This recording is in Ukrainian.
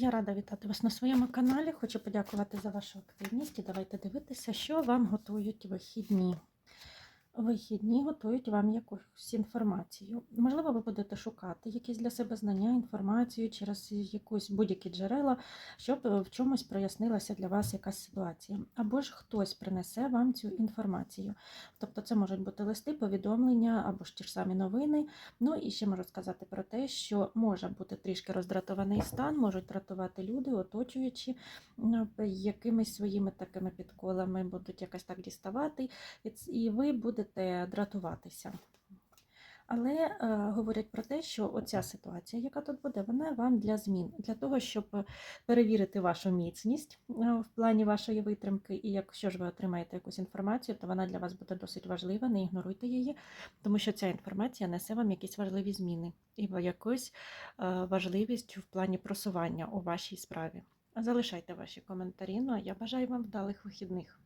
Я рада вітати вас на своєму каналі. Хочу подякувати за вашу активність і давайте дивитися, що вам готують вихідні. Вихідні готують вам якусь інформацію. Можливо, ви будете шукати якісь для себе знання, інформацію через якусь будь-які джерела, щоб е, в чомусь прояснилася для вас якась ситуація. Або ж хтось принесе вам цю інформацію. Тобто це можуть бути листи, повідомлення або ж ті ж самі новини. Ну і ще можу сказати про те, що може бути трішки роздратований стан, можуть дратувати люди, оточуючи якимись своїми такими підколами, будуть якось так діставати, і ви будете дратуватися. Але е, говорять про те, що оця ситуація, яка тут буде, вона вам для змін, для того, щоб перевірити вашу міцність е, в плані вашої витримки. І якщо ж ви отримаєте якусь інформацію, то вона для вас буде досить важлива, не ігноруйте її, тому що ця інформація несе вам якісь важливі зміни і якусь е, важливість в плані просування у вашій справі. Залишайте ваші коментарі. Ну а я бажаю вам вдалих вихідних.